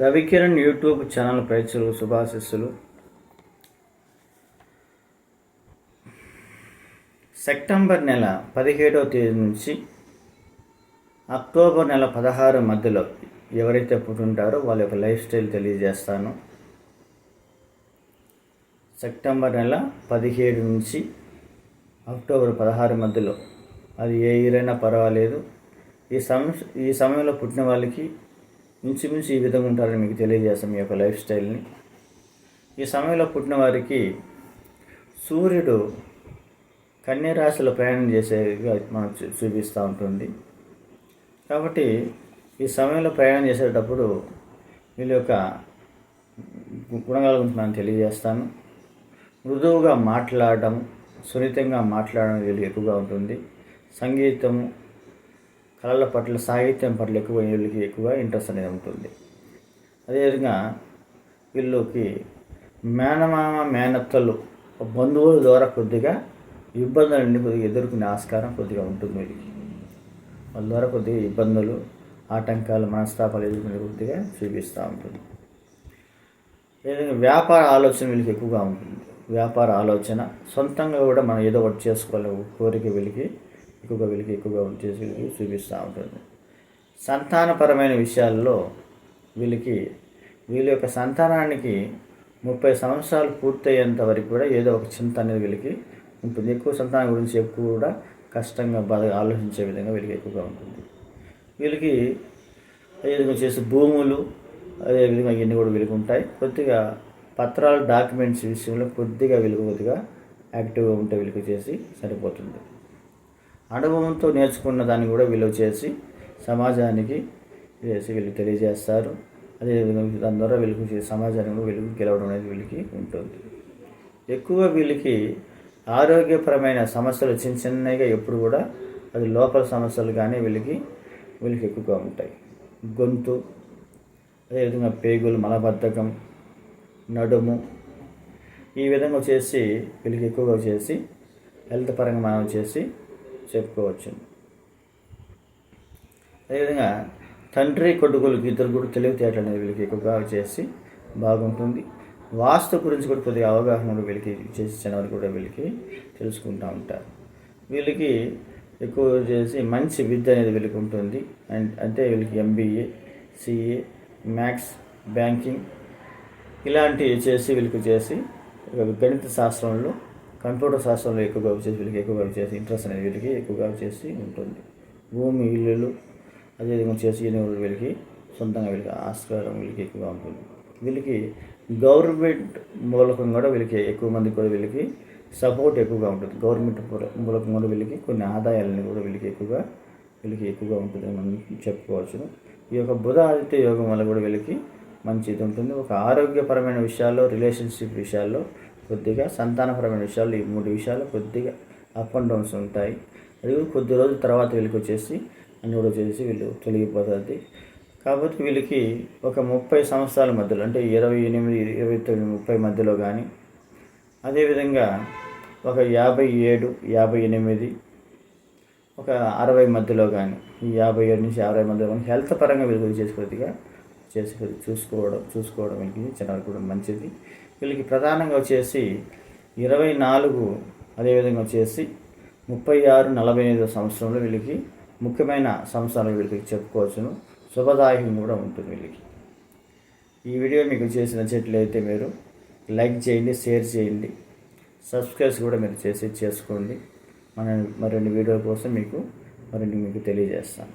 Ravikiran YouTube channel ప్రేక్షకులకు శుభాశిస్సులు. September నెల పదిహేడవ తేదీ నుంచి అక్టోబర్ నెల పదహారు మధ్యలో ఎవరైతే పుట్టుంటారో వాళ్ళ యొక్క లైఫ్ స్టైల్ తెలియజేస్తాను. సెప్టెంబర్ నెల పదిహేడు నుంచి అక్టోబర్ పదహారు మధ్యలో. అది ఏ ఇయర్ అయినా పర్వాలేదు. ఈ సమయం ఈ సమయంలో పుట్టిన వాళ్ళకి ఇంచుమించు ఈ విధంగా ఉంటారని మీకు తెలియజేస్తాం మీ యొక్క లైఫ్ స్టైల్ని. ఈ సమయంలో పుట్టిన వారికి సూర్యుడు కన్యరాశిలో ప్రయాణం చేసేగా మనం చూపిస్తూ ఉంటుంది. కాబట్టి ఈ సమయంలో ప్రయాణం చేసేటప్పుడు వీళ్ళ యొక్క గుణగాల గురించి నేను తెలియజేస్తాను. మృదువుగా మాట్లాడడం సున్నితంగా మాట్లాడడం వీళ్ళు ఎక్కువగా ఉంటుంది. సంగీతము కళల పట్ల సాహిత్యం పట్ల ఎక్కువ వీళ్ళకి ఎక్కువ ఇంట్రెస్ట్ అనేది ఉంటుంది. అదేవిధంగా వీళ్ళకి మేనమామ మేనత్తలు బంధువుల ద్వారా కొద్దిగా ఇబ్బందులన్నీ కొద్దిగా ఎదుర్కొనే ఆస్కారం కొద్దిగా ఉంటుంది వీళ్ళకి. వాళ్ళ ద్వారా కొద్దిగా ఇబ్బందులు ఆటంకాలు మనస్తాపాలు ఎదుర్కొనే కొద్దిగా చూపిస్తూ ఉంటుంది. అదేవిధంగా వ్యాపార ఆలోచన వీళ్ళకి ఎక్కువగా ఉంటుంది. వ్యాపార ఆలోచన సొంతంగా కూడా మనం ఏదో ఒకటి చేసుకోవాలి కోరిక వీళ్ళకి ఎక్కువగా వీళ్ళకి ఎక్కువగా చేసి వీళ్ళకి చూపిస్తూ ఉంటుంది. సంతానపరమైన విషయాల్లో వీళ్ళకి వీళ్ళ యొక్క సంతానానికి ముప్పై సంవత్సరాలు పూర్తయ్యేంత వరకు కూడా ఏదో ఒక చింత అనేది వీళ్ళకి ఉంటుంది. ఎక్కువ సంతానం గురించి ఎక్కువ కూడా కష్టంగా బాధ ఆలోచించే విధంగా వీళ్ళకి ఎక్కువగా ఉంటుంది. వీళ్ళకి అదేవిధంగా చేసే భూములు అదేవిధంగా ఇవన్నీ కూడా వీళ్ళకి ఉంటాయి. కొద్దిగా పత్రాలు డాక్యుమెంట్స్ విషయంలో కొద్దిగా వీళ్ళకి కొద్దిగా యాక్టివ్గా ఉంటే వీళ్ళకి చేసి సరిపోతుంది. అనుభవంతో నేర్చుకున్న దాన్ని కూడా విలువ చేసి సమాజానికి చేసి వీళ్ళు తెలియజేస్తారు. అదేవిధంగా దాని ద్వారా వీళ్ళకి సమాజాన్ని కూడా వీళ్ళకి గెలవడం అనేది వీళ్ళకి ఉంటుంది. ఎక్కువ వీళ్ళకి ఆరోగ్యపరమైన సమస్యలు చిన్న చిన్నగా ఎప్పుడు కూడా అది లోపల సమస్యలు కానీ వీళ్ళకి వీళ్ళకి ఎక్కువగా ఉంటాయి. గొంతు అదేవిధంగా పేగులు మలబద్ధకం నడుము ఈ విధంగా చేసి వీళ్ళకి ఎక్కువగా చేసి హెల్త్ పరంగా మనం చేసి చెప్పుకోవచ్చు అదేవిధంగా తండ్రి కొడుకులకి ఇద్దరు కూడా తెలివితేటలు అనేది వీళ్ళకి ఎక్కువగా చేసి బాగుంటుంది. వాస్తు గురించి కూడా కొద్దిగా అవగాహన కూడా వీళ్ళకి చేసి చిన్నవారు కూడా వీళ్ళకి తెలుసుకుంటూ ఉంటారు. వీళ్ళకి ఎక్కువ చేసి మంచి విద్య అనేది వీళ్ళకి ఉంటుంది. అండ్ అంటే వీళ్ళకి ఎంబీఏ సిఏ మ్యాథ్స్ బ్యాంకింగ్ ఇలాంటివి చేసి వీళ్ళకి చేసి గణిత శాస్త్రంలో కంప్యూటర్ శాస్త్రంలో ఎక్కువగా వచ్చేసి వీళ్ళకి ఎక్కువగా వచ్చేసి ఇంట్రెస్ట్ అనేది వీళ్ళకి ఎక్కువగా వచ్చేసి ఉంటుంది. భూమి ఇల్లులు అదేవిధంగా చేసి వీళ్ళకి సొంతంగా వీళ్ళకి ఆస్కారం వీళ్ళకి ఎక్కువగా ఉంటుంది. వీళ్ళకి గవర్నమెంట్ మూలకం కూడా వీళ్ళకి ఎక్కువ మంది కూడా వీళ్ళకి సపోర్ట్ ఎక్కువగా ఉంటుంది. గవర్నమెంట్ మూలకం కూడా వీళ్ళకి కొన్ని ఆదాయాలని కూడా వీళ్ళకి ఎక్కువగా వీళ్ళకి ఎక్కువగా ఉంటుంది మనం చెప్పుకోవచ్చు. ఈ యొక్క బుధ ఆదిత్య యోగం వల్ల కూడా వీళ్ళకి మంచిది ఉంటుంది. ఒక ఆరోగ్యపరమైన విషయాల్లో రిలేషన్షిప్ విషయాల్లో కొద్దిగా సంతానపరమైన విషయాలు ఈ మూడు విషయాలు కొద్దిగా అప్ అండ్ డౌన్స్ ఉంటాయి. అది కొద్ది రోజుల తర్వాత వీళ్ళకి వచ్చేసి అన్ని కూడా చేసి వీళ్ళు తొలగిపోతుంది. కాబట్టి వీళ్ళకి ఒక ముప్పై సంవత్సరాల మధ్యలో అంటే ఇరవై ఎనిమిది ఇరవై తొమ్మిది ముప్పై మధ్యలో కానీ అదేవిధంగా ఒక యాభై ఏడు యాభై ఎనిమిది ఒక అరవై మధ్యలో కానీ ఈ యాభై ఏడు నుంచి అరవై మధ్యలో కానీ హెల్త్ పరంగా వీళ్ళు చేసి కొద్దిగా చేసి చూసుకోవడం చూసుకోవడం వీళ్ళకి చిన్నవారికి కూడా మంచిది. వీళ్ళకి ప్రధానంగా వచ్చేసి ఇరవై నాలుగు అదేవిధంగా వచ్చేసి ముప్పై ఆరు నలభై ఐదో సంవత్సరంలో వీళ్ళకి ముఖ్యమైన సంవత్సరాలు వీళ్ళకి చెప్పుకోవచ్చును. శుభదాయకం కూడా ఉంటుంది వీళ్ళకి. ఈ వీడియో మీకు చేసిన నచ్చినట్లయితే మీరు లైక్ చేయండి షేర్ చేయండి సబ్స్క్రైబ్స్ కూడా మీరు చేసి చేసుకోండి. మన మరిన్ని వీడియో కోసం మీకు మరిన్ని మీకు తెలియజేస్తాను.